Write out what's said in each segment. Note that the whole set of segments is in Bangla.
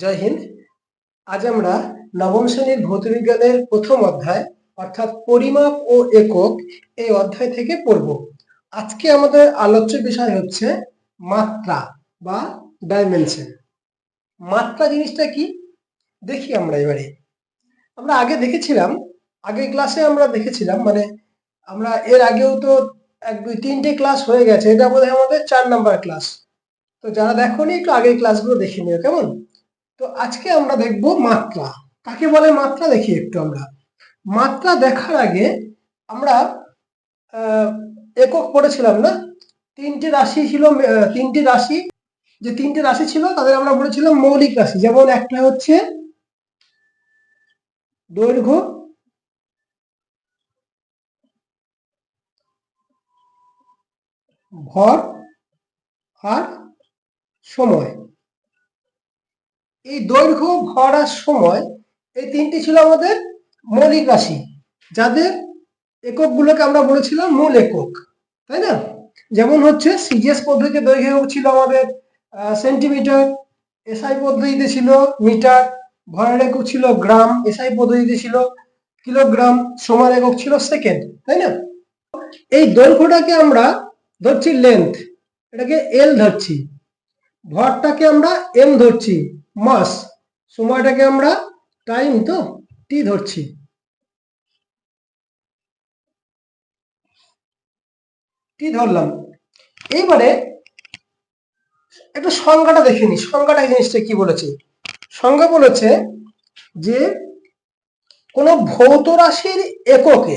জয় হিন্দ। আজ আমরা নবম শ্রেণির ভৌতবিজ্ঞানের প্রথম অধ্যায়, অর্থাৎ পরিমাপ ও একক, এই অধ্যায় থেকে পড়ব। আজকে আমাদের আলোচ্য বিষয় হচ্ছে মাত্রা বা ডাইমেনশন মাত্রা জিনিসটা কি? দেখি আমরা এবারে। আমরা আগে দেখেছিলাম আগের ক্লাসে আমরা দেখেছিলাম মানে আমরা এর আগেও তো এক, দুই, তিনটে ক্লাস হয়ে গেছে, এটা বোধহয় আমাদের চার নাম্বার ক্লাস তো যারা দেখোনি, একটু আগের ক্লাসগুলো দেখে নিও, কেমন? তো আজকে আমরা দেখব মাত্রা। কাকে বলে মাত্রা দেখি একটু আমরা। মাত্রা দেখার আগে আমরা একক পড়েছিলাম না? তিনটে রাশি ছিল তিনটি রাশি, যে তিনটে রাশি ছিল তাদের আমরা বলেছিলাম মৌলিক রাশি। যেমন একটা হচ্ছে দৈর্ঘ্য, ভর আর সময়। এই দৈর্ঘ্য ভর আর সময় এই তিনটি ছিল আমাদের মৌলিক রাশি, যাদের এককগুলোকে আমরা বলেছিলাম মূল একক, তাই না? যেমন হচ্ছে সিজিএস পদ্ধতিতে দৈর্ঘ্য ছিল আমাদের সেন্টিমিটার এসআই পদ্ধতিতে ছিল মিটার ভরের একক ছিল গ্রাম এসআই পদ্ধতিতে ছিল কিলোগ্রাম সময়ের একক ছিল সেকেন্ড, তাই না? এই দৈর্ঘ্যটাকে আমরা ধরছি লেন্থ এটাকে এল ধরছি, ভরটাকে আমরা এম ধরছি মাস। সময়টাকে আমরা টাইম তো টি ধরছি। টি ধরলাম। এইবারে একটু সংজ্ঞাটা দেখে নি সংজ্ঞাটা এই জিনিসটা কি বলেছে? সংজ্ঞা বলেছে যে কোনো ভৌত রাশির এককে,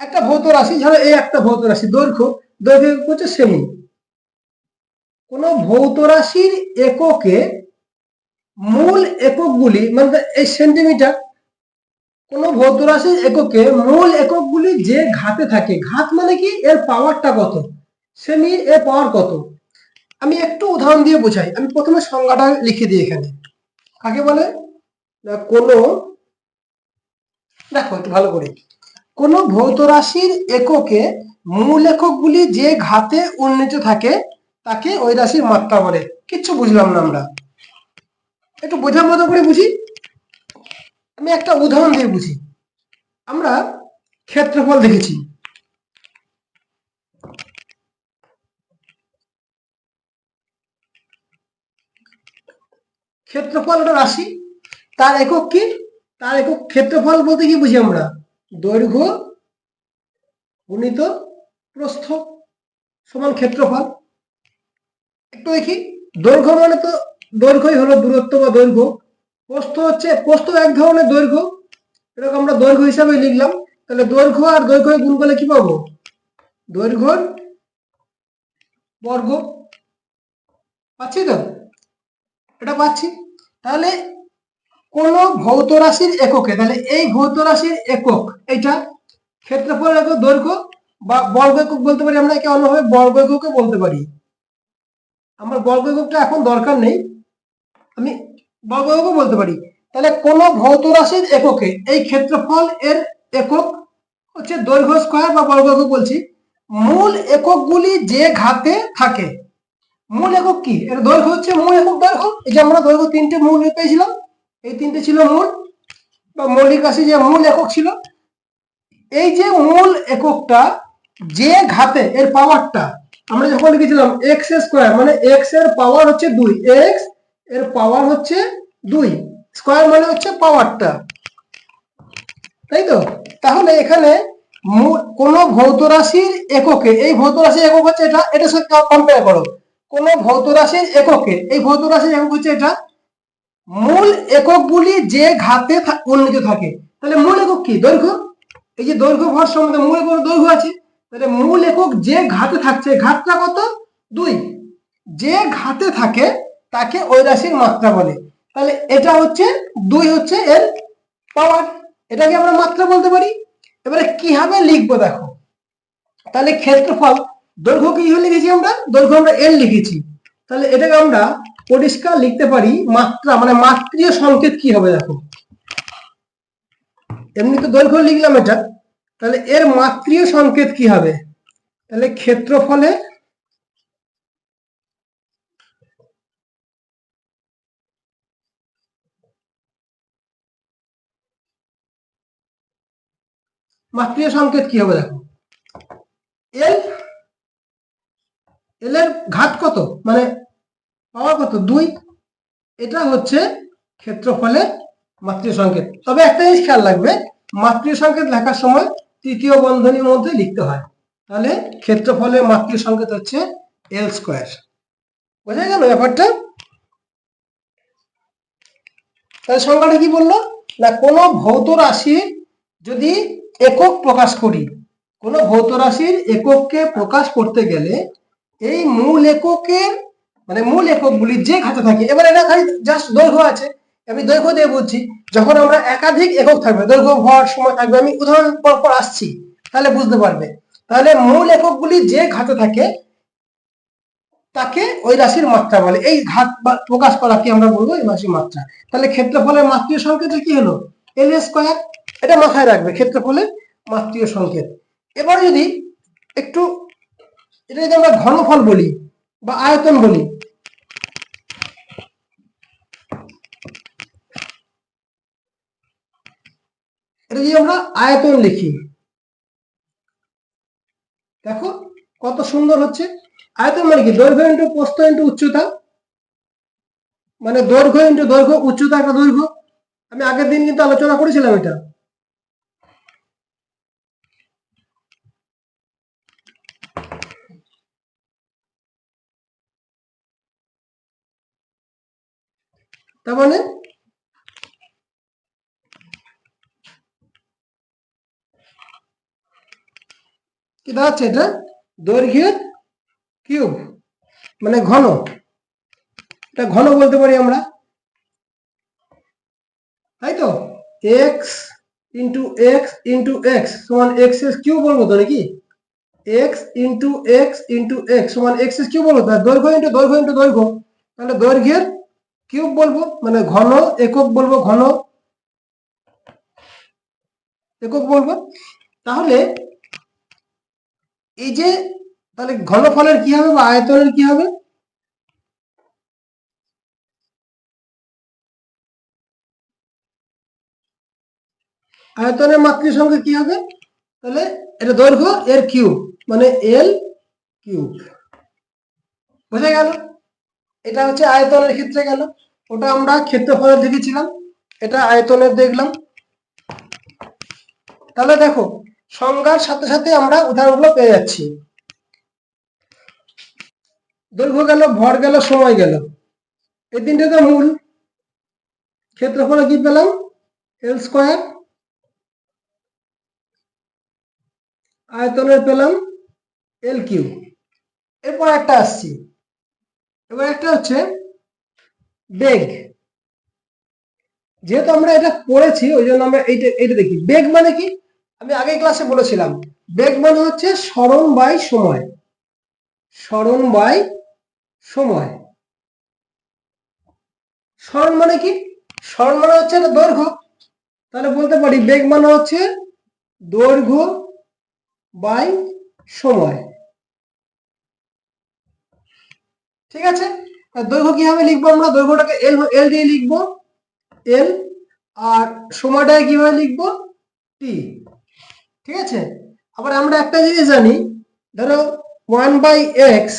একটা ভৌত রাশি ধরো এই একটা ভৌত রাশি, দৈর্ঘ্য দৈর্ঘ্য হচ্ছে সেমি। কোন ভৌত রাশির এককে মূল এককগুলি মানে এই সেন্টিমিটার কোন ভৌত এককে মূল এককগুলি যে ঘাতে থাকে। ঘাত মানে কি? এর পাওয়ারটা কত? সেমি এর পাওয়ার কত? আমি একটু উদাহরণ দিয়ে বোঝাই। আমি প্রথমে সংজ্ঞাটা লিখে দিই এখানে। কাকে বলে? কোনো, দেখো একটু ভালো করে। কোন ভৌত রাশির এককে মূল এককগুলি যে ঘাতে উন্নীত থাকে, তাকে ওই রাশির মাত্রা বলে। কিচ্ছু বুঝলাম না আমরা। একটু বোঝার মতো করে বুঝি? আমি একটা উদাহরণ দিয়ে বুঝি। আমরা ক্ষেত্রফল দেখেছি। ক্ষেত্রফল একটা রাশি, তার একক কি? তার একক ক্ষেত্রফল বলতে কি বুঝি আমরা? দৈর্ঘ্য গুণিত প্রস্থ সমান ক্ষেত্রফল। একটু দেখি। দৈর্ঘ্য মানে তো দৈর্ঘ্যই হলো দূরত্ব বা দৈর্ঘ্য। প্রস্থ হচ্ছে, প্রস্থ এক ধরনের দৈর্ঘ্য। এরকম আমরা দৈর্ঘ্য হিসাবে লিখলাম। তাহলে দৈর্ঘ্য আর দৈর্ঘ্য গুণ করলে কি পাবো? দৈর্ঘ্যর বর্গ। পাচ্ছি তো? এটা পাচ্ছি। তাহলে কোন ভৌত রাশির এককে, তাহলে এই ভৌত রাশির একক, এইটা ক্ষেত্রফল একক দৈর্ঘ্য বা বর্গ একক বলতে পারি আমরা, একে অন্যভাবে বর্গ এককে বলতে পারি। আমার বর্গ এককটা এখন দরকার নেই। আমি বর্গ বলতে পারি। তাহলে কোন ভৌত রাশির এককে এই ক্ষেত্রফল এর একক হচ্ছে দৈর্ঘ্য স্কোয়ার বা বর্গ বলছি। মূল এককগুলি যে ঘাতে থাকে। মূল একক কি? এর দৈর্ঘ্য হচ্ছে মূল একক দৈর্ঘ্য। এই যে আমরা দৈর্ঘ্য তিনটে মূল পেয়েছিলাম। এই তিনটে ছিল মূল বা মৌলিক রাশি যে মূল একক ছিল। এই যে মূল এককটা যে ঘাতে এর পাওয়ারটা আমরা যখন লিখেছিলাম এক্স স্কোয়ার মানে এক্সের পাওয়ার হচ্ছে দুই। এক্স এর পাওয়ার হচ্ছে দুই। স্কোয়ার মানে হচ্ছে পাওয়ারটা তাই তো তাহলে এখানে কোন ভৌত রাশির এককে, এই ভৌত রাশির একক হচ্ছে এটা এটা সাথে কম্পেয়ার করো। কোন ভৌত রাশির এককে, এই ভৌত রাশির একক হচ্ছে এটা। মূল এককগুলি যে ঘাতে উন্নীত থাকে। তাহলে মূল একক কি? দৈর্ঘ্য? এই যে দৈর্ঘ্য ভর সম্বন্ধে মূল একক দৈর্ঘ্য আছে। তাহলে মূল একক যে ঘাতে থাকছে, ঘাতটা কত? দুই। যে ঘাতে থাকে তাকে ওই রাশির মাত্রা বলে। তাহলে এটা হচ্ছে, দুই হচ্ছে এর পাওয়ার এটাকে আমরা মাত্রা বলতে পারি। এবারে কীভাবে লিখব দেখো। তাহলে ক্ষেত্রফল, দৈর্ঘ্য কি লিখেছি আমরা? দৈর্ঘ্য আমরা এল লিখেছি। তাহলে এটাকে আমরা পরিষ্কার লিখতে পারি মাত্রা মানে মাত্রীয় সংকেত কি হবে দেখো। এমনি তো দৈর্ঘ্য লিখলাম এটা। তাহলে এর মাত্রীয় সংকেত কি হবে? তাহলে ক্ষেত্রফলে মাত্রীয় সংকেত কি হবে দেখো? এল এল এর ঘাত কত? মানে পাওয়া কত? দুই। এটা হচ্ছে ক্ষেত্রফলের মাতৃ সংকেত। তবে একটা জিনিস খেয়াল রাখবে মাতৃ সংকেত লেখার সময় তৃতীয় বন্ধনীর মধ্যে লিখতে হয়। তাহলে ক্ষেত্রফলের মাতৃ সংকেত হচ্ছে এল স্কোয়ার বোঝা গেল ব্যাপারটা? তাহলে সংখ্যাটা কি বলল? না, কোনো ভৌত রাশির যদি একক প্রকাশ করি। কোনো ভৌত রাশির একককে প্রকাশ করতে গেলে এই মূল এককের মানে মূল এককগুলি যে ঘাতে থাকে, এবার এটা খালি জাস্ট দৈর্ঘ্য আছে। আমি দৈর্ঘ্য দিয়ে বলছি, যখন আমরা একাধিক একক থাকবে, দৈর্ঘ্য হওয়ার সময় থাকবে, আমি উদাহরণ পর পর আসছি, তাহলে বুঝতে পারবে। তাহলে মূল এককগুলি যে ঘাতে থাকে, তাকে ওই রাশির মাত্রা বলে। এই ঘাত প্রকাশ করাকে আমরা বলব এই রাশির মাত্রা। তাহলে ক্ষেত্রফলের মাত্রীয় সংকেত কি হলো? এল স্কোয়ার এটা মাথায় রাখবে ক্ষেত্রফলের মাত্রীয় সংকেত। এবার যদি একটু, এটা যদি আমরা ঘনফল বলি বা আয়তন বলি, এটা যদি আমরা আয়তন লিখি, দেখো কত সুন্দর হচ্ছে। আয়তন মানে কি? দৈর্ঘ্য ইন্টু প্রস্থ ইন্টু উচ্চতা। মানে দৈর্ঘ্য ইন্টু দৈর্ঘ্য, উচ্চতা একটা দৈর্ঘ্য। আমি আগের দিন কিন্তু আলোচনা করেছিলাম এটা। তার মানে কি দাঁড়াচ্ছে এটা? দৈর্ঘ্যের কিউব মানে ঘন। এটা ঘন বলতে পারি আমরা। তাই তো? X into x into x সমান এক্স এস কিউ বলব তো নাকি? X into x into x সমান এক্স এস কিউ বলব। দৈর্ঘ্য ইন্টু দৈর্ঘ্য ইন্টু দৈর্ঘ্য। তাহলে দৈর্ঘ্যের কিউব বলব? মানে ঘন, একক বলব ঘন। একক বলব? তাহলে এই যে, তাহলে ঘনফলের কি হবে বা আয়তনের কি হবে? আয়তনের মাতৃ সঙ্গে কি হবে? তাহলে এটা দৈর্ঘ্য এর কিউব মানে এল কিউব। বোঝা গেল? এটা হচ্ছে আয়তনের ক্ষেত্রে গেল। ওটা আমরা ক্ষেত্রফলের দেখেছিলাম। এটা আয়তনের দেখলাম। তাহলে দেখো, সংজ্ঞার সাথে সাথে আমরা উদাহরণগুলো পেয়ে যাচ্ছি। দৈর্ঘ্য গেল, ভর গেল, সময় গেল। এই তিনটে তো মূল। ক্ষেত্রফলে কি পেলাম? এল স্কোয়ার আয়তনের পেলাম এল কিউ এরপর একটা আসছি। এবার একটা হচ্ছে বেগ যেহেতু আমরা এটা পড়েছি, ওই জন্য আমরা এইটা এইটা দেখি। বেগ মানে কি? আমি আগে ক্লাসে বলেছিলাম। বেগ মানে হচ্ছে স্মরণ বাই সময়। স্মরণ বাই সময়। স্মরণ মানে কি? স্মরণ মানে হচ্ছে একটা দৈর্ঘ্য। তাহলে বলতে পারি বেগ মানে হচ্ছে দৈর্ঘ্য বাই সময়। ঠিক আছে? দৈর্ঘ্য কীভাবে লিখব আমরা? দৈর্ঘ্যটাকে এল এল দিয়ে লিখব। এল আর সময়টাকে কীভাবে লিখব? টি ঠিক আছে? আবার আমরা একটা জিনিস জানি, ধরো ওয়ান বাই এক্স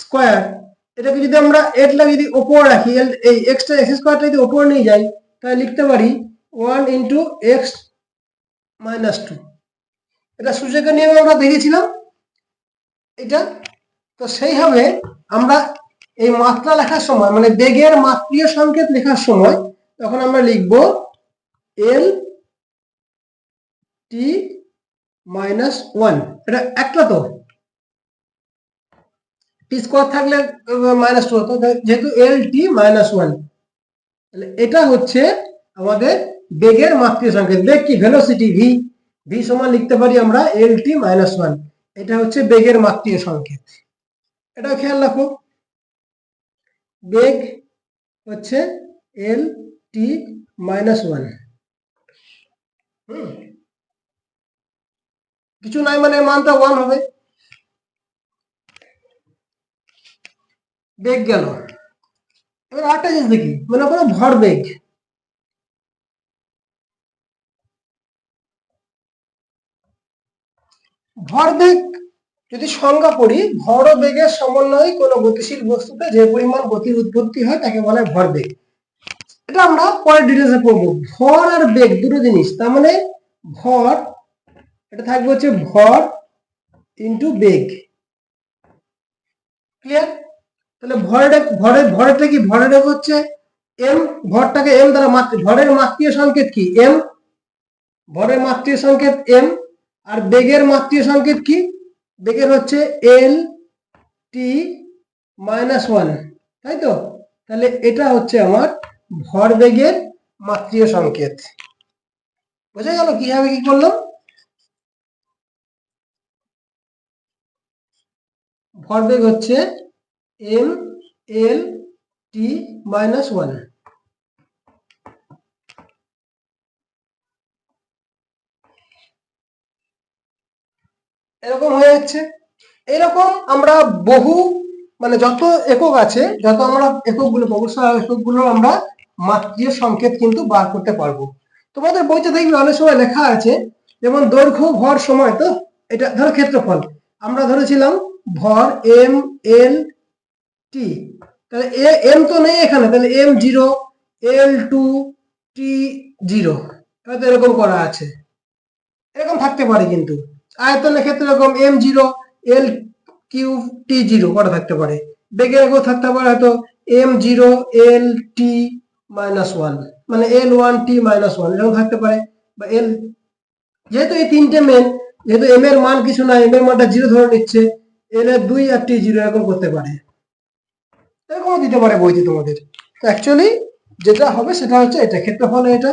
স্কোয়ার এটাকে যদি আমরা এটলা যদি ওপর রাখি এল এই এক্সটা এক্স স্কোয়ারটা যদি ওপর নিয়ে যাই, তাহলে লিখতে পারি one into x minus two এটা সূচকের নিয়মে আমরা দেখেছিলাম। এটা তো সেইভাবে আমরা এই মাত্রা লেখার সময় মানে বেগের মাত্রীয় সংকেত লেখার সময়, তখন আমরা লিখব এল টি মাইনাস ওয়ান এটা একটা তো। টি স্কোয়ার থাকলে মাইনাস টু হতো যেহেতু এল টি মাইনাস ওয়ান এটা হচ্ছে আমাদের বেগের মাত্রীয় সংকেত। বেগ কি? ভেলোসিটি ভি ভি সমান লিখতে পারি আমরা এল টি মাইনাস ওয়ান এটা হচ্ছে বেগের মাত্রীয় সংকেত। এটাও খেয়াল রাখো। বেগ হচ্ছে এল টি মাইনাস ওয়ান কিছু নাই মানে মানটা ওয়ান হবে। বেগ গেল। এবার আরেকটা জিনিস দেখি, মনে করো ভর বেগ। ভরবেগ যদি সংজ্ঞা পড়ি, ভর বেগের সমন্বয়ে কোনো গতিশীল বস্তুতে যে পরিমাণ গতির উৎপত্তি হয় তাকে বলে হয় ভরবেগ এটা আমরা পরের ডিটেলসে পড়ব। ভর আর বেগ দুটো জিনিস, তার মানে ভর, এটা থাকবে হচ্ছে ভর ইন্টু বেগ। ক্লিয়ার তাহলে ভরের ভরের, ভরেরটা কি? ভরের হচ্ছে এম ভরটাকে এম দ্বারা মাত্র, ভরের মাত্রীয় সংকেত কি? এম ভরের মাত্রীয় সংকেত এম আর বেগের মাত্রীয় সংকেত কি? বেগের হচ্ছে এল টি মাইনাস ওয়ান তাই তো? তাহলে এটা হচ্ছে আমার ভর বেগের মাত্রীয় সংকেত। বোঝা গেল কীভাবে কি করলাম? ভরবেগ হচ্ছে M L T minus one এরকম হয়ে যাচ্ছে। এরকম আমরা বহু মানে যত একক আছে, যত আমরা এককগুলো অবশ্যই এককগুলো আমরা মাত্রীয় সংকেত কিন্তু বার করতে পারব। তোমাদের বইতে দেখবে অনেক সময় লেখা আছে, যেমন দৈর্ঘ্য, ভর, সময়, তো? এটা ধরো ক্ষেত্রফল। আমরা ধরেছিলাম ভর এম এল টি তাহলে এ এম তো নেই এখানে, তাহলে M zero L two T zero এরকম করা আছে। এরকম থাকতে পারে কিন্তু। আয়তনের ক্ষেত্রে এরকম M zero L cube T zero করা থাকতে পারে? বেগের এরকম থাকতে পারে হয়তো M zero L T minus one মানে L one T minus one এরকম থাকতে পারে। বা এল যেহেতু এই তিনটে মেন যেহেতু এম এর মান কিছু না এম এর মানটা জিরো ধরে নিচ্ছে এল এর দুই আর টি জিরো এরকম করতে পারে। এরকমও দিতে পারে বইতে তোমাদের। অ্যাকচুয়ালি যেটা হবে সেটা হচ্ছে এটা, ক্ষেত্রফল এটা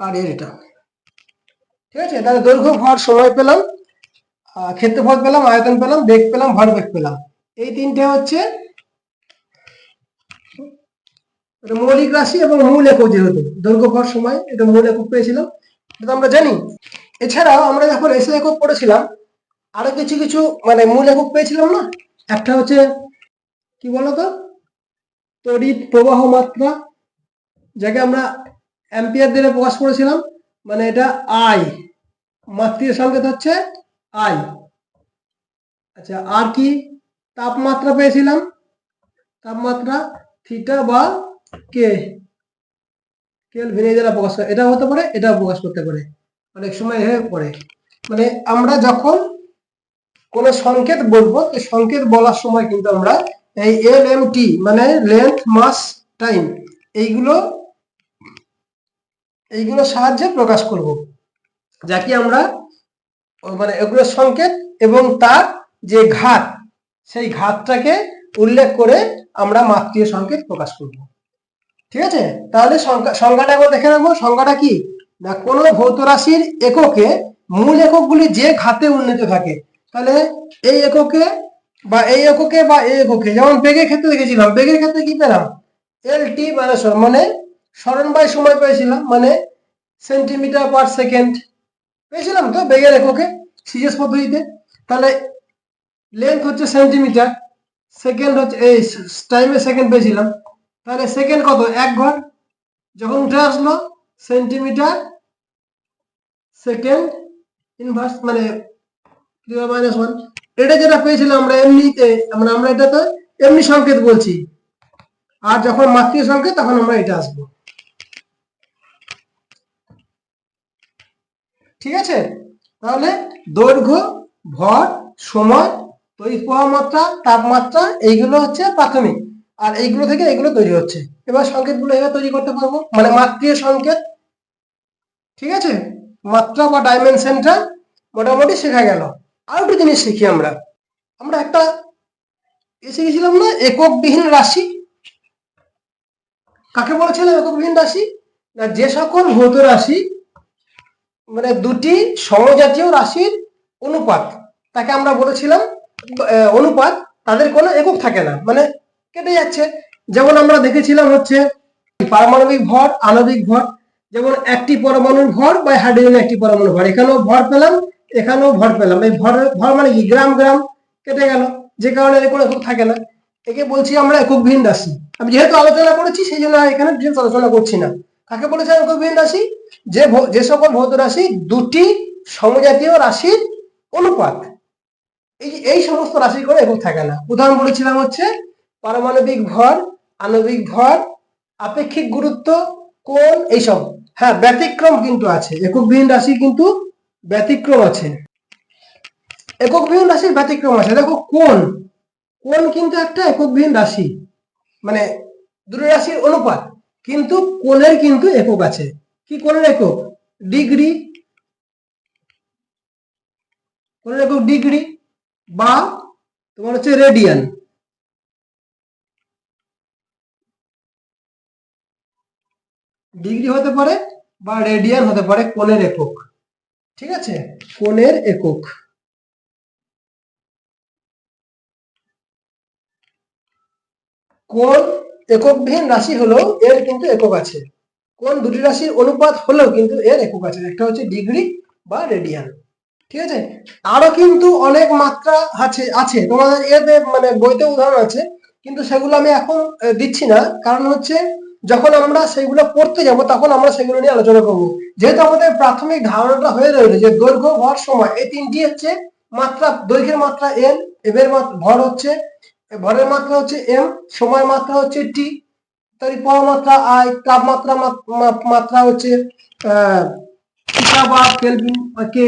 আর এর এটা। ঠিক আছে? তাহলে দৈর্ঘ্য, ভর, সময় পেলাম ক্ষেত্রফল পেলাম, আয়তন পেলাম, বেগ পেলাম ভর বেগ পেলাম। এই তিনটে হচ্ছে মৌলিক রাশি এবং মূল একক যেহেতু, দৈর্ঘ্য, ভর, সময়, এটা মূল একক পেয়েছিলাম। এটা আমরা জানি। এছাড়াও আমরা যখন এসে একক পড়েছিলাম, আরও কিছু কিছু মানে মূল একক পেয়েছিলাম না? একটা হচ্ছে কি বলতো? তড়িৎ প্রবাহ মাত্রা, যাকে আমরা অ্যাম্পিয়ার দিয়ে প্রকাশ করেছিলাম। মানে এটা আই মাতৃ সংকেত হচ্ছে আই আচ্ছা আর কি তাপমাত্রা পেয়েছিলাম? তাপমাত্রা থিটা বা কে কেলভিন এই দ্বারা প্রকাশ করে। এটা হতে পারে এটা প্রকাশ করতে পারে। অনেক সময় হয়ে পড়ে। মানে আমরা যখন কোন সংকেত বলব সংকেত বলার সময় কিন্তু আমরা এই এল এম টি মানে লেন্থ মাস টাইম এইগুলো এইগুলো সাহায্যে প্রকাশ করব। যাকে আমরা মানে এগুলোর সংকেত এবং তার যে ঘাত, সেই ঘাতটাকে উল্লেখ করে আমরা মাত্রীয় সংকেত প্রকাশ করব। ঠিক আছে? তাহলে সংজ্ঞাটা একবার দেখে রাখব। সংজ্ঞাটা কি? না, কোনো ভৌত রাশির এককে মূল এককগুলি যে ঘাতে উন্নীত থাকে, তাহলে এই এককে বা এই এককে বা এই এককে, যেমন বেগের ক্ষেত্রে দেখেছিলাম, বেগের ক্ষেত্রে কি পেলাম? এল টি মানে মানে স্মরণ বাই সময় পেয়েছিলাম মানে সেন্টিমিটার পার সেকেন্ড পেয়েছিলাম তো বেগের এককে সিজিএস পদ্ধতিতে। তাহলে লেন্থ হচ্ছে সেন্টিমিটার সেকেন্ড হচ্ছে, এই টাইমে সেকেন্ড পেয়েছিলাম। তাহলে সেকেন্ড কত? এক ঘর। যখন উঠে আসলো সেন্টিমিটার সেকেন্ড ইনভার্স মানে মাইনাস ওয়ান এটা যেটা পেয়েছিলাম আমরা এমনিতে মানে আমরা এটা তো এমনি সংকেত বলছি। আর যখন মাতৃ সংকেত তখন আমরা এটা আসব। ঠিক আছে? তাহলে দৈর্ঘ্য, ভর, সময়, তড়িৎ প্রবাহ মাত্রা, তাপমাত্রা, এইগুলো হচ্ছে প্রাথমিক। আর এইগুলো থেকে এগুলো তৈরি হচ্ছে। এবার সংকেতগুলো এভাবে তৈরি করতে পারব। মানে মাত্রীয় সংকেত। ঠিক আছে? মাত্রা বা ডাইমেনশনটা মোটামুটি শেখা গেল। আর একটু জিনিস শিখি আমরা। আমরা একটা এসে গেছিলাম না? এককবিহীন রাশি। কাকে বলেছিলাম? এককবিহীন রাশি? না, যে সকল ভৌত রাশি মানে দুটি সমজাতীয় রাশির অনুপাত। তাকে আমরা বলেছিলাম অনুপাত। তাদের কোনো একক থাকে না মানে কেটে যাচ্ছে। যেমন আমরা দেখেছিলাম হচ্ছে পারমাণবিক ভর, আণবিক ভর। যেমন একটি পরমাণুর ভর বা হাইড্রোজেন একটি পরমাণু ভর। এখানেও ভর পেলাম, এখানেও ভর পেলাম। এই ভর ভর মানে কি? গ্রাম গ্রাম কেটে গেল, যে কারণে এর কোনো একক থাকে না। একে বলছি আমরা এককবিহীন রাশি। আমি যেহেতু আলোচনা করেছি, সেই জন্য এখানে আলোচনা করছি না। কাকে বলেছে এককবিহীন রাশি? যে যে সকল ভৌত রাশি দুটি সমজাতীয় রাশির অনুপাত। এই এই সমস্ত রাশি কোনো একক থাকে না। উদাহরণ বলেছিলাম হচ্ছে পারমাণবিক ভর, আণবিক ভর, আপেক্ষিক গুরুত্ব কোন এইসব। হ্যাঁ ব্যতিক্রম কিন্তু আছে। এককবিহীন রাশি কিন্তু ব্যতিক্রম আছে। একক এককবিহীন রাশির ব্যতিক্রম আছে। দেখো কোন কোন কিন্তু একটা এককবিহীন রাশি। মানে দুটো রাশির অনুপাত। কিন্তু কোণের কিন্তু একক আছে। কি কোণের একক ডিগ্রি। কোণের একক ডিগ্রি বা তোমার হচ্ছে রেডিয়ান ডিগ্রি হতে পারে বা রেডিয়ান হতে পারে কোণের একক। ঠিক আছে? কোণের একক। কোন এককবিহীন রাশি হলেও এর কিন্তু একক আছে। কোন দুটি রাশির অনুপাত হলেও কিন্তু এর একক আছে? একটা হচ্ছে ডিগ্রি বা রেডিয়ান ঠিক আছে? আরও কিন্তু অনেক মাত্রা আছে আছে। তোমাদের এতে মানে বইতে উদাহরণ আছে, কিন্তু সেগুলো আমি এখন দিচ্ছি না। কারণ হচ্ছে, যখন আমরা সেগুলো পড়তে যাব, তখন আমরা সেগুলো নিয়ে আলোচনা করব। যেহেতু আমাদের প্রাথমিক ধারণাটা হয়ে রইল যে দৈর্ঘ্য ভর সময়, এই তিনটি হচ্ছে মাত্রা, দৈর্ঘ্যের মাত্রা এল এবের ভর হচ্ছে, ভরের মাত্রা হচ্ছে এম সময় মাত্রা হচ্ছে টি তারই পরমাত্রা আই তাপমাত্রা মাত্রা হচ্ছে কে,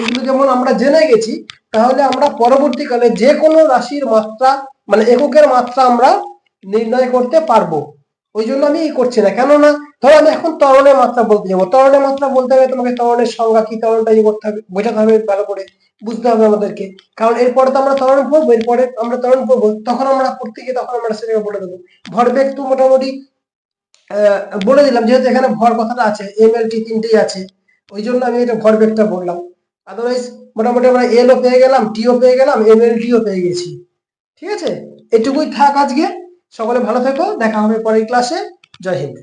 এগুলো যেমন আমরা জেনে গেছি, তাহলে আমরা পরবর্তীকালে যে কোনো রাশির মাত্রা মানে এককের মাত্রা আমরা নির্ণয় করতে পারব। ওই জন্য আমি ই করছি না। কেননা, ধরো আমি এখন তরণের মাত্রা বলতে যাব। তরণের মাত্রা বলতে হবে তোমাকে তরণের সংজ্ঞা কি, তরণটা ইয়ে করতে হবে, বোঝাতে হবে ভালো করে, বুঝতে হবে আমাদেরকে। কারণ এরপরে তো আমরা তরণ পড়ব, এরপরে আমরা তরণ পড়ব, তখন আমরা পড়তে গিয়ে তখন আমরা সেটাকে বলে দেবো। ভরবেগ তো মোটামুটি বলে দিলাম, যেহেতু এখানে ভর কথাটা আছে এম এল টি তিনটেই আছে ওই জন্য আমি এটা ভরবেগটা বললাম। আদারওয়াইজ মোটামুটি আমরা এল ও পেয়ে গেলাম টি ও পেয়ে গেলাম এম এল টি ও পেয়ে গেছি। ঠিক আছে? এটুকুই থাক আজকে। সকলে ভালো থেকো দেখা হবে পরের ক্লাসে জয় হিন্দ।